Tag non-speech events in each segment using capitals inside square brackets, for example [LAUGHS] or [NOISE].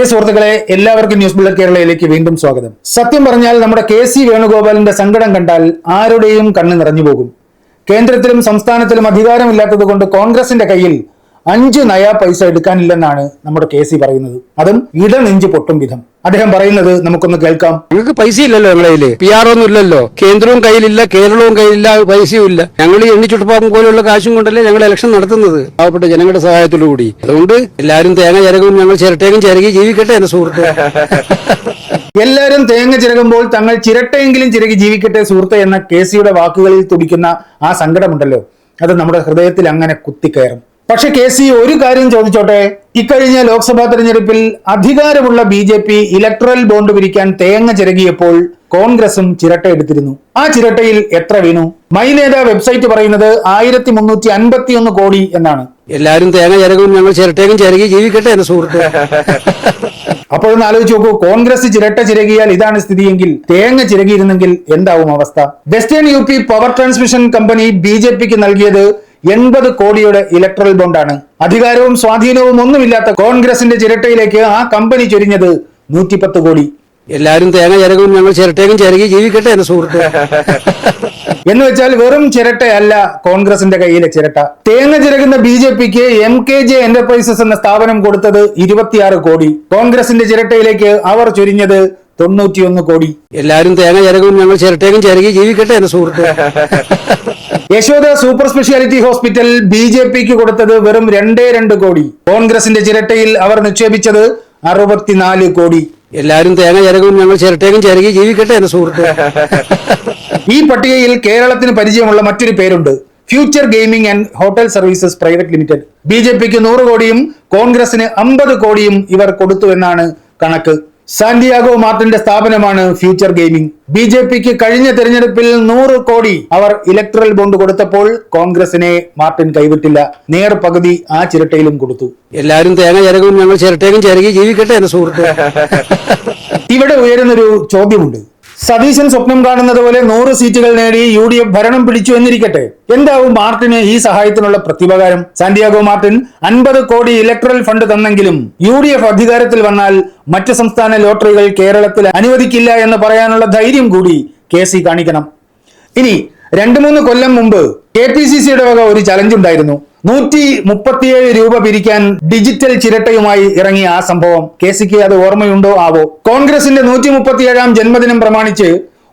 പ്രിയ സുഹൃത്തുക്കളെ എല്ലാവർക്കും news bullet കേരളയിലേക്ക് വീണ്ടും സ്വാഗതം. സത്യം പറഞ്ഞാൽ നമ്മുടെ കെ സി വേണുഗോപാലിന്റെ സങ്കടം കണ്ടാൽ ആരുടെയും കണ്ണ് നിറഞ്ഞു പോകും. കേന്ദ്രത്തിലും സംസ്ഥാനത്തിലും അധികാരമില്ലാത്തത് കൊണ്ട് കോൺഗ്രസിന്റെ കയ്യിൽ അഞ്ച് നയാ പൈസ എടുക്കാനില്ലെന്നാണ് നമ്മുടെ കെ സി പറയുന്നത്. അതും ഇടനെഞ്ച് പൊട്ടും വിധം. അദ്ദേഹം പറയുന്നത് നമുക്കൊന്ന് കേൾക്കാം. ഞങ്ങൾക്ക് പൈസ ഇല്ലല്ലോ ഞങ്ങളുടെ കയ്യിൽ. പി ആർ ഒന്നും ഇല്ലല്ലോ. കേന്ദ്രവും കയ്യിലില്ല കേരളവും കയ്യിലില്ല പൈസയും ഇല്ല. ഞങ്ങൾ എണ്ണി എണ്ണിച്ചുട്ടപ്പാക്കും പോലെയുള്ള കാശും കൊണ്ടല്ലേ ഞങ്ങൾ ഇലക്ഷൻ നടത്തുന്നത്. പാവപ്പെട്ട ജനങ്ങളുടെ സഹായത്തോടു കൂടി അതുകൊണ്ട് എല്ലാവരും തേങ്ങ ചിരകും ഞങ്ങൾ ചിരട്ടയും ചിരകി ജീവിക്കട്ടെ എന്റെ സുഹൃത്ത്. [LAUGHS] എല്ലാവരും തേങ്ങ ചിരകുമ്പോൾ തങ്ങൾ ചിരട്ടയെങ്കിലും ചിരകി ജീവിക്കട്ടെ സുഹൃത്തെ എന്ന കെ സിയുടെ വാക്കുകളിൽ തുടിക്കുന്ന ആ സങ്കടമുണ്ടല്ലോ. അത് നമ്മുടെ ഹൃദയത്തിൽ അങ്ങനെ കുത്തിക്കയറും. പക്ഷെ കെ സി ഒരു കാര്യം ചോദിച്ചോട്ടെ? ഇക്കഴിഞ്ഞ ലോക്സഭാ തെരഞ്ഞെടുപ്പിൽ അധികാരമുള്ള B J P electoral bond പിരിക്കാൻ തേങ്ങ ചിരകിയപ്പോൾ കോൺഗ്രസും ചിരട്ട എടുത്തിരുന്നു. ആ ചിരട്ടയിൽ എത്ര വീണു? മൈ നേതാ വെബ്സൈറ്റ് പറയുന്നത് ആയിരത്തി മുന്നൂറ്റി അൻപത്തി ഒന്ന് കോടി എന്നാണ്. എല്ലാവരും തേങ്ങ ചിരകും ഞങ്ങൾ ചിരട്ടയും ചിരകി ജീവിക്കട്ടെ എന്ന സുഹൃത്ത്. അപ്പോഴൊന്ന് ആലോചിച്ച് നോക്കൂ കോൺഗ്രസ് ചിരട്ട ചിരകിയാൽ ഇതാണ് സ്ഥിതിയെങ്കിൽ തേങ്ങ ചിരകിയിരുന്നെങ്കിൽ എന്താവും അവസ്ഥ? Western U P power transmission company B J പിക്ക് നൽകിയത് എൺപത് കോടിയുടെ ഇലക്ട്രൽ ബോണ്ടാണ് അധികാരവും സ്വാധീനവും ഒന്നുമില്ലാത്ത കോൺഗ്രസിന്റെ ചിരട്ടയിലേക്ക് ആ കമ്പനി ചൊരിഞ്ഞത് നൂറ്റിപ്പത്ത് കോടി. എല്ലാരും തേങ്ങ ചിരകും ഞങ്ങൾ ചിരട്ടയും ചിരകി ജീവിക്കട്ടെ എന്ന സുഹൃത്ത്. [LAUGHS] എന്ന് വെച്ചാൽ വെറും ചിരട്ടയല്ല കോൺഗ്രസിന്റെ കയ്യിലെ ചിരട്ട. തേങ്ങ ചിരകുന്ന ബി ജെ പിക്ക് എം കെ ജെ എന്റർപ്രൈസസ് എന്ന സ്ഥാപനം കൊടുത്തത് ഇരുപത്തിയാറ് കോടി. കോൺഗ്രസിന്റെ ചിരട്ടയിലേക്ക് അവർ ചൊരിഞ്ഞത് തൊണ്ണൂറ്റിയൊന്ന് കോടി. എല്ലാവരും തേങ്ങ ചിരകും ഞങ്ങൾ ചിരട്ടേക്കും ചിരകി ജീവിക്കട്ടെ എന്റെ സുഹൃത്ത്. Yashoda super speciality hospital B J പിക്ക് കൊടുത്തത് വെറും രണ്ടേ രണ്ട് കോടി. കോൺഗ്രസിന്റെ ചിരട്ടയിൽ അവർ നിക്ഷേപിച്ചത് അറുപത്തിനാല് കോടി. എല്ലാവരും തേങ്ങ ചിരകും ഞങ്ങൾ ചിരട്ടേക്കും ചിരകി ജീവിക്കട്ടെ എന്റെ സുഹൃത്ത്. ഈ പട്ടികയിൽ കേരളത്തിന് പരിചയമുള്ള മറ്റൊരു പേരുണ്ട്. Future gaming and hotel services private limited. B J പിക്ക് നൂറ് കോടിയും കോൺഗ്രസിന് അമ്പത് കോടിയും ഇവർ കൊടുത്തു എന്നാണ് കണക്ക്. സാന്റിയാഗോ മാർട്ടിന്റെ സ്ഥാപനമാണ് ഫ്യൂച്ചർ ഗെയിമിംഗ്. ബി ജെ പിക്ക് കഴിഞ്ഞ തെരഞ്ഞെടുപ്പിൽ നൂറ് കോടി അവർ ഇലക്ട്രൽ ബോണ്ട് കൊടുത്തപ്പോൾ കോൺഗ്രസിനെ മാർട്ടിൻ കൈവിട്ടില്ല. നേർ പകുതി ആ ചിരട്ടയിലും കൊടുത്തു. എല്ലാവരും തേങ്ങ ചിരകും ഞങ്ങൾ ചിരട്ടയിലും ചിരകി ജീവിക്കട്ടെ എന്ന സുഹൃത്ത്. ഇവിടെ ഉയരുന്നൊരു ചോദ്യമുണ്ട്. സതീശൻ സ്വപ്നം കാണുന്നത് പോലെ നൂറ് സീറ്റുകൾ നേടി യു ഡി എഫ് ഭരണം പിടിച്ചു എന്നിരിക്കട്ടെ. എന്താവും മാർട്ടിന് ഈ സഹായത്തിനുള്ള പ്രതിപകാരം സാന്റിയാഗോ മാർട്ടിൻ അൻപത് കോടി ഇലക്ട്രൽ ഫണ്ട് തന്നെങ്കിലും യു ഡി എഫ് അധികാരത്തിൽ വന്നാൽ മറ്റ് സംസ്ഥാന ലോട്ടറികൾ കേരളത്തിൽ അനുവദിക്കില്ല എന്ന് പറയാനുള്ള ധൈര്യം കൂടി കെ സി കാണിക്കണം. ഇനി രണ്ടു മൂന്ന് കൊല്ലം മുമ്പ് കെ പി സി സിയുടെ വക ഒരു ചലഞ്ച് ഉണ്ടായിരുന്നു. നൂറ്റി മുപ്പത്തിയേഴ് രൂപ പിരിക്കാൻ ഡിജിറ്റൽ ചിരട്ടയുമായി ഇറങ്ങിയ ആ സംഭവം. കെ സിക്ക് അത് ഓർമ്മയുണ്ടോ? ആവോ. കോൺഗ്രസിന്റെ നൂറ്റി മുപ്പത്തിയേഴാം ജന്മദിനം പ്രമാണിച്ച്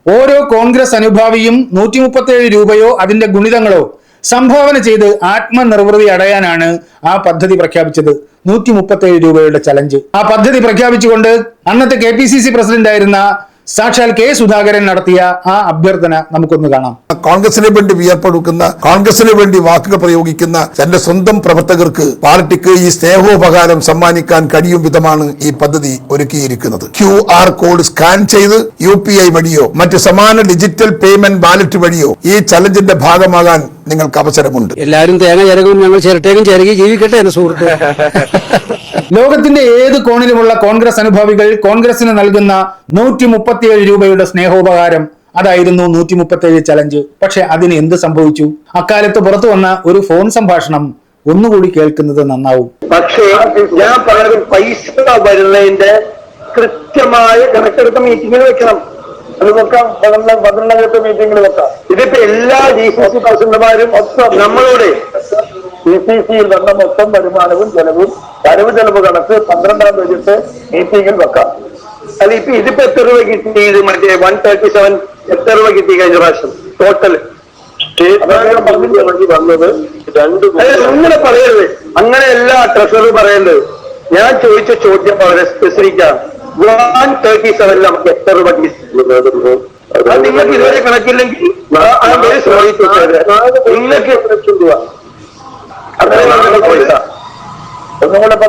ഓരോ കോൺഗ്രസ് അനുഭാവിയും നൂറ്റി മുപ്പത്തിയേഴ് രൂപയോ അതിന്റെ ഗുണിതങ്ങളോ സംഭാവന ചെയ്ത് ആത്മനിർവൃതി അടയാനാണ് ആ പദ്ധതി പ്രഖ്യാപിച്ചത്. നൂറ്റി മുപ്പത്തിയേഴ് രൂപയുടെ ചലഞ്ച്. ആ പദ്ധതി പ്രഖ്യാപിച്ചുകൊണ്ട് അന്നത്തെ K P C C president ആയിരുന്ന സാക്ഷാൽ കെ സുധാകരൻ നടത്തിയ ആ അഭ്യർത്ഥന നമുക്കൊന്ന് കാണാം. കോൺഗ്രസിന് വേണ്ടി വിയർപ്പെടുക്കുന്ന കോൺഗ്രസിന് വേണ്ടി വാക്കുകൾ പ്രയോഗിക്കുന്ന തന്റെ സ്വന്തം പ്രവർത്തകർക്ക് പാർട്ടിക്ക് ഈ സ്നേഹോപകാരം സമ്മാനിക്കാൻ കഴിയും വിധമാണ് ഈ പദ്ധതി ഒരുക്കിയിരിക്കുന്നത്. ക്യു ആർ കോഡ് സ്കാൻ ചെയ്ത് യു പി ഐ വഴിയോ മറ്റ് സമാന ഡിജിറ്റൽ പേയ്മെന്റ് വാലറ്റ് വഴിയോ ഈ ചലഞ്ചിന്റെ ഭാഗമാകാൻ നിങ്ങൾക്ക് അവസരമുണ്ട്. എല്ലാവരും തേങ്ങ ചിരകും ഞങ്ങൾ ചിരട്ടേക്കും ചിരകി ജീവിക്കട്ടെ എന്ന സുഹൃത്ത്. [LAUGHS] ലോകത്തിന്റെ ഏത് കോണിലുമുള്ള കോൺഗ്രസ് അനുഭാവികൾ കോൺഗ്രസിന് നൽകുന്ന നൂറ്റി മുപ്പത്തിയേഴ് രൂപയുടെ സ്നേഹോപകാരം? അതായിരുന്നു നൂറ്റി മുപ്പത്തിയേഴ് ചലഞ്ച് പക്ഷെ അതിന് എന്ത് സംഭവിച്ചു? അക്കാലത്ത് പുറത്തു വന്ന ഒരു ഫോൺ സംഭാഷണം ഒന്നുകൂടി കേൾക്കുന്നത് നന്നാവും. പക്ഷേ ഞാൻ പറഞ്ഞത് പൈസ വരുന്നതിന്റെ കൃത്യമായ കണക്കെടുത്ത മീറ്റിംഗിൽ വെക്കണം. അത് വെക്കാം. പന്ത്രണ്ടാം മീറ്റിംഗിൽ വെക്കാം. ഇതിപ്പോ എല്ലാ ഡി സി സി പ്രസിഡന്റുമാരും മൊത്തം നമ്മളോട് ഡി സി സിയിൽ വന്ന മൊത്തം വരുമാനവും ചെലവും വരവ് ചെലവ് കണക്ക് പന്ത്രണ്ടാം തീയതിത്തെ മീറ്റിംഗിൽ വെക്കാം. അല്ല ഇപ്പൊ ഇതിപ്പോ എത്ര രൂപ കിട്ടി? ഇത് മറ്റേ വൺ തേർട്ടി സെവൻ എത്ര രൂപ കിട്ടി കഴിഞ്ഞ പ്രാവശ്യം? ടോട്ടൽ വന്നത് രണ്ട് അങ്ങനെ പറയരുത്. അങ്ങനെയല്ല ട്രഷറി പറയേണ്ടത് ഞാൻ ചോദിച്ച ചോദ്യം വളരെ സ്പെസിഫിക്കാണ് വൺ തേർട്ടി സെവനിൽ നമുക്ക് എത്ര രൂപ കിട്ടി അത് നിങ്ങൾക്ക് ഇതുവരെ കണക്കില്ലെങ്കിൽ സോറി നിങ്ങൾക്ക് ലക്ഷം രൂപ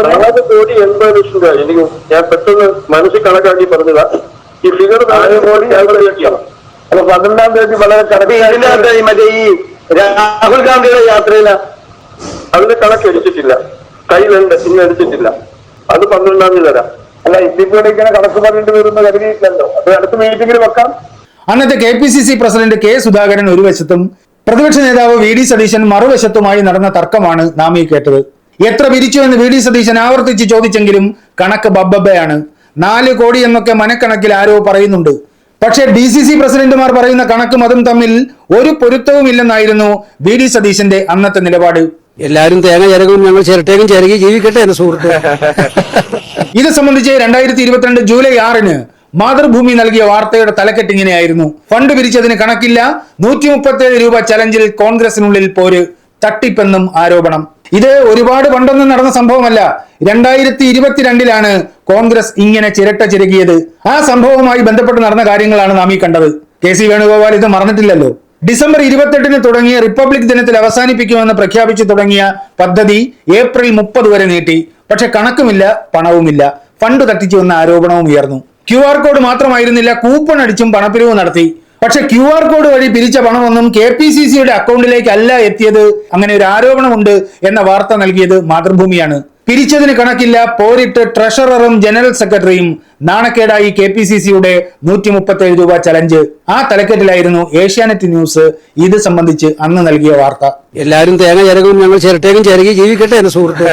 നാല് കോടി എൺപത് ലക്ഷം രൂപ. എനിക്ക് ഞാൻ പെട്ടെന്ന് മനസ്സിൽ കണക്കാക്കി പറഞ്ഞതാ. ഈ ഫിഗർ നാല് കോടി എൺപത് ലക്ഷം. അപ്പൊ പന്ത്രണ്ടാം തീയതി വളരെ കണക്കിനകത്ത് മറ്റേ ഈ രാഹുൽ ഗാന്ധിയുടെ യാത്രയില? അതിന് കണക്ക് എടുത്തിട്ടില്ല. കയ്യിലുണ്ട് ഇന്ന് എടുത്തിട്ടില്ല. അത് പന്ത്രണ്ടാം തീയതി തരാം അല്ല ഇതിപ്പോ ഇങ്ങനെ കണക്ക് പറഞ്ഞിട്ട് വരുന്ന കരുതിയില്ലല്ലോ. അത് അടുത്ത മീറ്റിംഗിൽ വെക്കാം. അന്നത്തെ K P C C president K Sudhakaran ഒരു വശത്തും പ്രതിപക്ഷ നേതാവ് വി ഡി സതീശൻ മറുവശത്തുമായി നടന്ന തർക്കമാണ് നാം ഈ കേട്ടത്. എത്ര പിരിച്ചു എന്ന് വി ഡി സതീശൻ ആവർത്തിച്ച് ചോദിച്ചെങ്കിലും കണക്ക് ബബ്ബബയാണ് നാല് കോടി എന്നൊക്കെ മനക്കണക്കിൽ ആരോ പറയുന്നുണ്ട്. പക്ഷേ ഡി സി സി പ്രസിഡന്റുമാർ പറയുന്ന കണക്കും അതും തമ്മിൽ ഒരു പൊരുത്തവുമില്ലെന്നായിരുന്നു വി ഡി സതീശന്റെ അന്നത്തെ നിലപാട്. എല്ലാവരും തേങ്ങ ചിരകും ഞങ്ങൾ ചിരട്ടേക്കും ചിരകി ജീവിക്കട്ടെ എന്റെ സുഹൃത്ത്. [LAUGHS] ഇത് സംബന്ധിച്ച് രണ്ടായിരത്തി ഇരുപത്തിരണ്ട് ജൂലൈ ആറിന് മാതൃഭൂമി നൽകിയ വാർത്തയുടെ തലക്കെട്ട് ഇങ്ങനെയായിരുന്നു ഫണ്ട് പിരിച്ചതിന് കണക്കില്ല. നൂറ്റി മുപ്പത്തേഴ് രൂപ ചലഞ്ചിൽ കോൺഗ്രസിനുള്ളിൽ പോര്. തട്ടിപ്പെന്നും ആരോപണം. ഇത് ഒരുപാട് പണ്ടൊന്നും നടന്ന സംഭവമല്ല. രണ്ടായിരത്തി ഇരുപത്തിരണ്ടിലാണ് കോൺഗ്രസ് ഇങ്ങനെ ചിരട്ട ചിരകിയത്. ആ സംഭവവുമായി ബന്ധപ്പെട്ട് നടന്ന കാര്യങ്ങളാണ് നാം ഈ കണ്ടത്. കെ സി വേണുഗോപാൽ ഇത് മറന്നിട്ടില്ലല്ലോ. ഡിസംബർ ഇരുപത്തെട്ടിന് തുടങ്ങിയ റിപ്പബ്ലിക് ദിനത്തിൽ അവസാനിപ്പിക്കുമെന്ന് പ്രഖ്യാപിച്ചു തുടങ്ങിയ പദ്ധതി ഏപ്രിൽ മുപ്പത് വരെ നീട്ടി. പക്ഷെ കണക്കുമില്ല പണവുമില്ല. ഫണ്ട് തട്ടിച്ചുവെന്ന ആരോപണവും ഉയർന്നു. ക്യു ആർ കോഡ് മാത്രമായിരുന്നില്ല കൂപ്പൺ അടിച്ചും പണപ്പിരിവ് നടത്തി. പക്ഷെ ക്യു ആർ കോഡ് വഴി പിരിച്ച പണമൊന്നും കെ പി സി സിയുടെ അക്കൗണ്ടിലേക്ക് അല്ല എത്തിയത്. അങ്ങനെ ഒരു ആരോപണമുണ്ട് എന്ന വാർത്ത നൽകിയത് മാതൃഭൂമിയാണ്. പിരിച്ചതിന് കണക്കില്ല പോരിട്ട് ട്രഷററും ജനറൽ സെക്രട്ടറിയും നാണക്കേടായി കെ പി സി സിയുടെ നൂറ്റി മുപ്പത്തി രൂപ ചലഞ്ച്. ആ തലക്കെട്ടിലായിരുന്നു ഏഷ്യാനെറ്റ് ന്യൂസ് ഇത് സംബന്ധിച്ച് അന്ന് നൽകിയ വാർത്ത. എല്ലാവരും തേങ്ങ ചിരകും ഞങ്ങൾ ചിരട്ടേക്കും ചിരകി ജീവിക്കട്ടെ എന്റെ സുഹൃത്ത്.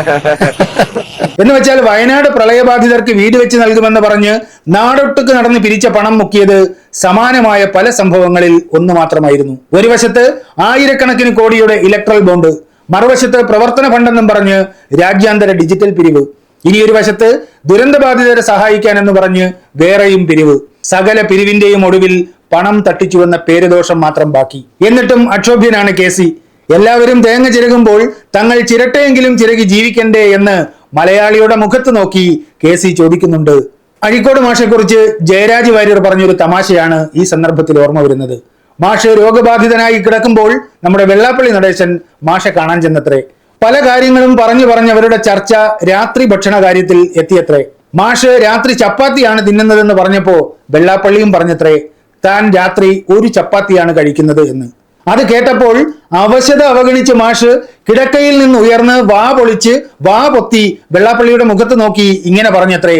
എന്ന് വെച്ചാൽ വയനാട് പ്രളയബാധിതർക്ക് വീട് വെച്ച് നൽകുമെന്ന് പറഞ്ഞ് നാടൊട്ടുക്ക് നടന്ന് പിരിച്ച പണം മുക്കിയത് സമാനമായ പല സംഭവങ്ങളിൽ ഒന്ന് മാത്രമായിരുന്നു. ഒരു വശത്ത് ആയിരക്കണക്കിന് കോടിയുടെ ഇലക്ട്രൽ ബോണ്ട് മറുവശത്ത് പ്രവർത്തന ഫണ്ടെന്നും പറഞ്ഞ് രാജ്യാന്തര ഡിജിറ്റൽ പിരിവ്. ഇനി ഒരു വശത്ത് ദുരന്തബാധിതരെ സഹായിക്കാനെന്ന് പറഞ്ഞ് വേറെയും പിരിവ്. സകല പിരിവിന്റെയും ഒടുവിൽ പണം തട്ടിച്ചുവെന്ന പേരുദോഷം മാത്രം ബാക്കി. എന്നിട്ടും അക്ഷോഭ്യനാണ് കെ സി. എല്ലാവരും തേങ്ങ ചിരകുമ്പോൾ തങ്ങൾ ചിരട്ടയെങ്കിലും ചിരകി ജീവിക്കണ്ടേ എന്ന് മലയാളിയുടെ മുഖത്ത് നോക്കി കെ സി ചോദിക്കുന്നുണ്ട്. അഴിക്കോട് മാഷെക്കുറിച്ച് ജയരാജ് വാര്യർ പറഞ്ഞൊരു തമാശയാണ് ഈ സന്ദർഭത്തിൽ ഓർമ്മ വരുന്നത്. മാഷ് രോഗബാധിതനായി കിടക്കുമ്പോൾ നമ്മുടെ വെള്ളാപ്പള്ളി നടേശൻ മാഷെ കാണാൻ ചെന്നത്രേ. പല കാര്യങ്ങളും പറഞ്ഞു പറഞ്ഞ് അവരുടെ ചർച്ച രാത്രി ഭക്ഷണ കാര്യത്തിൽ എത്തിയത്രേ. മാഷ് രാത്രി ചപ്പാത്തിയാണ് തിന്നുന്നതെന്ന് പറഞ്ഞപ്പോ വെള്ളാപ്പള്ളിയും പറഞ്ഞത്രേ താൻ രാത്രി ഒരു ചപ്പാത്തിയാണ് കഴിക്കുന്നത് എന്ന്. അത് കേട്ടപ്പോൾ അവശത അവഗണിച്ച് മാഷ് കിടക്കയിൽ നിന്ന് ഉയർന്ന് വാ പൊളിച്ച് വാ പൊത്തി വെള്ളാപ്പള്ളിയുടെ മുഖത്ത് നോക്കി ഇങ്ങനെ പറഞ്ഞത്രേ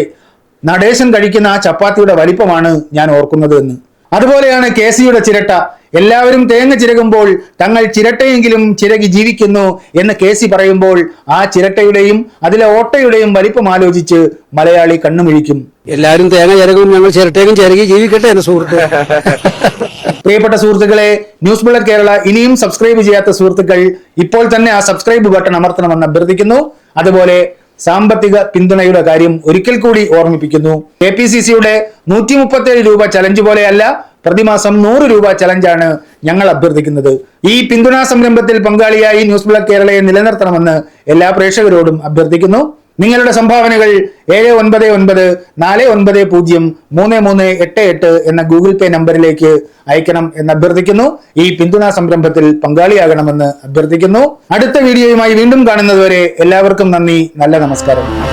നടേശൻ കഴിക്കുന്ന ആ ചപ്പാത്തിയുടെ വലിപ്പമാണ് ഞാൻ ഓർക്കുന്നത് എന്ന്. അതുപോലെയാണ് കെ സിയുടെ ചിരട്ട. എല്ലാവരും തേങ്ങ ചിരകുമ്പോൾ തങ്ങൾ ചിരട്ടയെങ്കിലും ചിരകി ജീവിക്കുന്നു എന്ന് കെ സി പറയുമ്പോൾ ആ ചിരട്ടയുടെയും അതിലെ ഓട്ടയുടെയും വലിപ്പം ആലോചിച്ച് മലയാളി കണ്ണുമിഴിക്കും. എല്ലാവരും തേങ്ങ ചിരകും ഞങ്ങൾ ചിരട്ടേക്കും ചിരകി ജീവിക്കട്ടെ എന്റെ സുഹൃത്ത് പ്രിയപ്പെട്ട സുഹൃത്തുക്കളെ ന്യൂസ് ബുള്ളറ്റ് കേരള ഇനിയും സബ്സ്ക്രൈബ് ചെയ്യാത്ത സുഹൃത്തുക്കൾ ഇപ്പോൾ തന്നെ ആ സബ്സ്ക്രൈബ് ബട്ടൺ അമർത്തണമെന്ന് അഭ്യർത്ഥിക്കുന്നു. അതുപോലെ സാമ്പത്തിക പിന്തുണയുടെ കാര്യം ഒരിക്കൽ കൂടി ഓർമ്മിപ്പിക്കുന്നു. കെ പി സി സിയുടെ നൂറ്റി മുപ്പത്തേഴ് രൂപ ചലഞ്ച് പോലെയല്ല പ്രതിമാസം നൂറ് രൂപ ചലഞ്ചാണ് ഞങ്ങൾ അഭ്യർത്ഥിക്കുന്നത്. ഈ പിന്തുണാ സംരംഭത്തിൽ പങ്കാളിയായി ന്യൂസ് ബ്ലോക്ക് കേരളയെ നിലനിർത്തണമെന്ന് എല്ലാ പ്രേക്ഷകരോടും അഭ്യർത്ഥിക്കുന്നു. നിങ്ങളുടെ സംഭാവനകൾ ഏഴ് ഒൻപത് ഒൻപത് നാല് ഒൻപത് പൂജ്യം മൂന്ന് മൂന്ന് എട്ട് എട്ട് എന്ന ഗൂഗിൾ പേ നമ്പറിലേക്ക് അയക്കണം എന്ന് അഭ്യർത്ഥിക്കുന്നു. ഈ പിന്തുണാ സംരംഭത്തിൽ പങ്കാളിയാകണമെന്ന് അഭ്യർത്ഥിക്കുന്നു. അടുത്ത വീഡിയോയുമായി വീണ്ടും കാണുന്നതുവരെ എല്ലാവർക്കും നന്ദി. നല്ല നമസ്കാരം.